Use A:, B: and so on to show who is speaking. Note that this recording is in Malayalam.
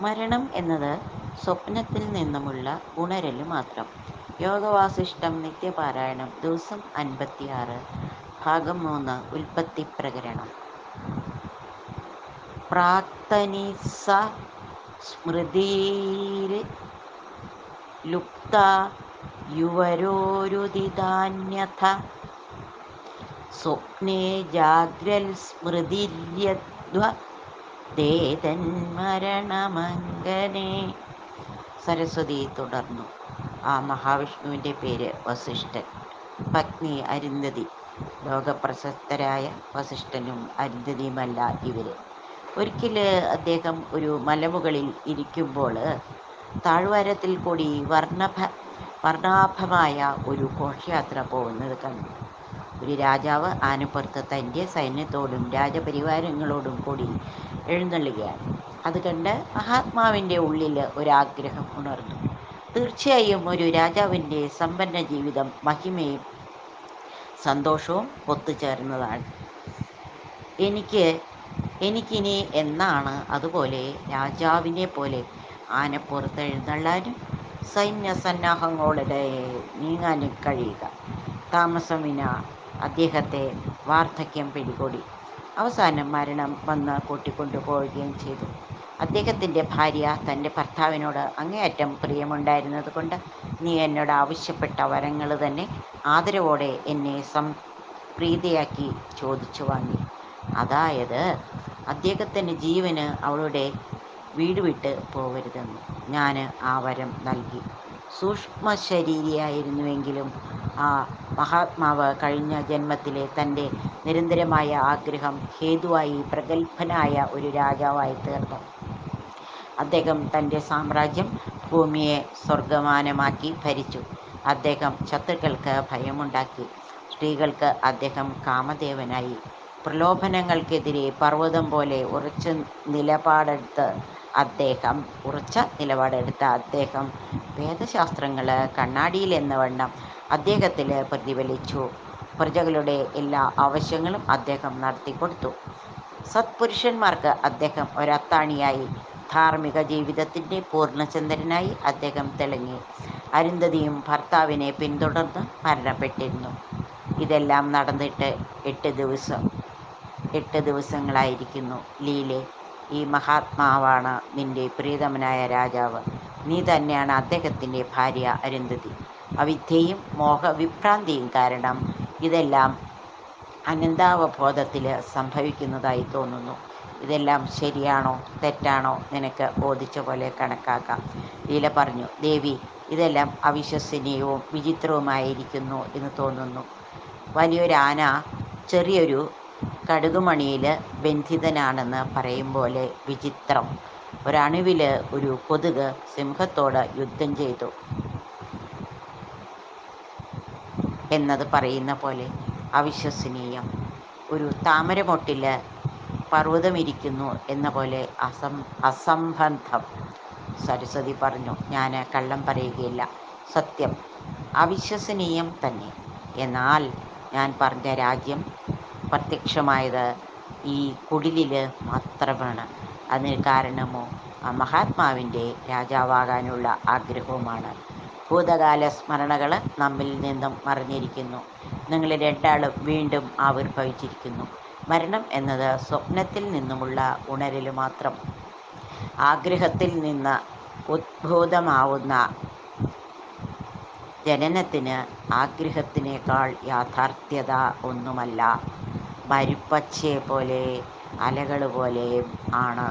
A: മരണം എന്നത് സ്വപ്നത്തിൽ നിന്നുമുള്ള ഉണരൽ മാത്രം. യോഗവാസിഷ്ഠം നിത്യപാരായണം ദിവസം അൻപത്തിയാറ് ഭാഗം മൂന്ന് ഉല്പത്തിപ്രകരണം പ്രാക്തനിസ സ സ്മൃതിർലുപ്താ യുവരോരുദിതാന്യഥ സ്വപ്നേ ജാഗ്രൽസ്മൃതിര്യദ്വദേതന്മരണമംഗനേ സരസ്വതി തുടർന്നു. ആ മഹാവിഷ്ണുവിന്റെ പേര് വസിഷ്ഠൻ. പത്നി അരുന്ധതി. ലോകപ്രശസ്തരായ വസിഷ്ഠനും അരുന്ധതിയുമല്ല ഇവർ ഒരിക്കൽ അദ്ദേഹം ഒരു മലമുകളിൽ ഇരിക്കുമ്പോൾ താഴ്വാരത്തിൽ കൂടി വർണഭ വർണാഭമായ ഒരു ഘോഷയാത്ര പോകുന്നത് കണ്ടു. ഒരു രാജാവ് ആനപ്പുറത്ത് തന്റെ സൈന്യത്തോടും രാജപരിവാരങ്ങളോടും കൂടി എഴുന്നള്ളുകയാണ്. അത് കണ്ട് മഹാത്മാവിന്റെ ഉള്ളിൽ ഒരാഗ്രഹം ഉണർന്നു. തീർച്ചയായും ഒരു രാജാവിന്റെ സമ്പന്നജീവിതം മഹിമയും സന്തോഷവും ഒത്തുചേർന്നതാണ്. എനിക്കിനി എന്നാണ് അതുപോലെ രാജാവിനെ പോലെ ആനപ്പുറത്ത് എഴുന്നള്ളാനും സൈന്യ സന്നാഹങ്ങളോടെ നീങ്ങാനും കഴിയുക. താമസംവിനാ അദ്ദേഹത്തെ വാർദ്ധക്യം പിടികൂടി. അവസാനം മരണം വന്ന് കൂട്ടിക്കൊണ്ടുപോവുകയും ചെയ്തു. അദ്ദേഹത്തിന്റെ ഭാര്യ തന്റെ ഭർത്താവിനോട് അങ്ങേയറ്റം പ്രിയമുണ്ടായിരുന്നതുകൊണ്ട് നീ എന്നോട് ആവശ്യപ്പെട്ട വരങ്ങൾ തന്നെ ആദരവോടെ എന്നെ സം പ്രീതിയാക്കി ചോദിച്ചു വാങ്ങി. അതായത് അദ്ദേഹത്തിന്റെ ജീവന് അവളുടെ വീടുവിട്ട് പോകരുതെന്ന് ഞാൻ ആ വരം നൽകി. സൂക്ഷ്മശരീരിയായിരുന്നുവെങ്കിലും ആ മഹാത്മാവ് കഴിഞ്ഞ ജന്മത്തിലെ തന്റെ നിരന്തരമായ ആഗ്രഹം ഹേതുവായി പ്രഗത്ഭനായ ഒരു രാജാവായി തീർന്നു അദ്ദേഹം തന്റെ സാമ്രാജ്യം ഭൂമിയെ സ്വർഗമാനമാക്കി ഭരിച്ചു. അദ്ദേഹം ശത്രുക്കൾക്ക് ഭയമുണ്ടാക്കി. സ്ത്രീകൾക്ക് അദ്ദേഹം കാമദേവനായി. പ്രലോഭനങ്ങൾക്കെതിരെ പർവതം പോലെ ഉറച്ച നിലപാടെടുത്ത അദ്ദേഹം ഉറച്ച നിലപാടെടുത്ത അദ്ദേഹം വേദശാസ്ത്രങ്ങൾ കണ്ണാടിയിലെന്നവണ്ണം അദ്ദേഹത്തിൽ പ്രതിഫലിച്ചു. പ്രജകളുടെ എല്ലാ ആവശ്യങ്ങളും അദ്ദേഹം നടത്തിക്കൊടുത്തു. സത്പുരുഷന്മാർക്ക് അദ്ദേഹം ഒരത്താണിയായി. ധാർമ്മിക ജീവിതത്തിന്റെ പൂർണചന്ദ്രനായി അദ്ദേഹം തിളങ്ങി. അരുന്ധതിയും ഭർത്താവിനെ പിന്തുടർന്ന് മരണപ്പെട്ടിരുന്നു. ഇതെല്ലാം നടന്നിട്ട് എട്ട് ദിവസം എട്ട് ദിവസങ്ങളായിരിക്കുന്നു ലീലേ. ഈ മഹാത്മാവാണ് നിന്റെ പ്രിയതമനായ രാജാവ്. നീ തന്നെയാണ് അദ്ദേഹത്തിന്റെ ഭാര്യ അരുന്ധതി. അവിദ്യയും മോഹവിഭ്രാന്തിയും കാരണം ഇതെല്ലാം അനന്താവബോധത്തിൽ സംഭവിക്കുന്നതായി തോന്നുന്നു. ഇതെല്ലാം ശരിയാണോ തെറ്റാണോ നിനക്ക് ബോധിച്ച പോലെ കണക്കാക്കാം. ലീല പറഞ്ഞു. ദേവി ഇതെല്ലാം അവിശ്വസനീയവും വിചിത്രവുമായിരിക്കുന്നു എന്ന് തോന്നുന്നു. വലിയൊരു ആന ചെറിയൊരു കടുകുമണിയിൽ ബന്ധിതനാണെന്ന് പറയുംപോലെ വിചിത്രം. ഒരണുവിൽ ഒരു കൊതുക് സിംഹത്തോട് യുദ്ധം ചെയ്തു എന്നത് പറയുന്ന പോലെ. അവിശ്വസനീയം. ഒരു താമരമൊട്ടിൽ പർവതമിരിക്കുന്നു അസം അസംബന്ധം. സരസ്വതി പറഞ്ഞു. ഞാൻ കള്ളം പറയുകയില്ല. സത്യം അവിശ്വസനീയം തന്നെ. എന്നാൽ ഞാൻ പറഞ്ഞ രാജ്യം പ്രത്യക്ഷമായത് ഈ കുടിലിൽ മാത്രമാണ്. അതിന് കാരണമോ ആ മഹാത്മാവിന്റെ രാജാവാകാനുള്ള ആഗ്രഹവുമാണ്. ഭൂതകാല സ്മരണകൾ നമ്മിൽ നിന്നും മറഞ്ഞിരിക്കുന്നു. നിങ്ങൾ രണ്ടാളും വീണ്ടും ആവിർഭവിച്ചിരിക്കുന്നു. മരണം എന്നത് സ്വപ്നത്തിൽ നിന്നുമുള്ള ഉണരൽ മാത്രം. ആഗ്രഹത്തിൽ നിന്ന് ഉദ്ഭൂതമാവുന്ന ജനനത്തിന് ആഗ്രഹത്തിനേക്കാൾ യാഥാർത്ഥ്യത ഒന്നുമല്ല. മരുപ്പച്ചയെപ്പോലെയും അലകള്പോലെയും ആണ്.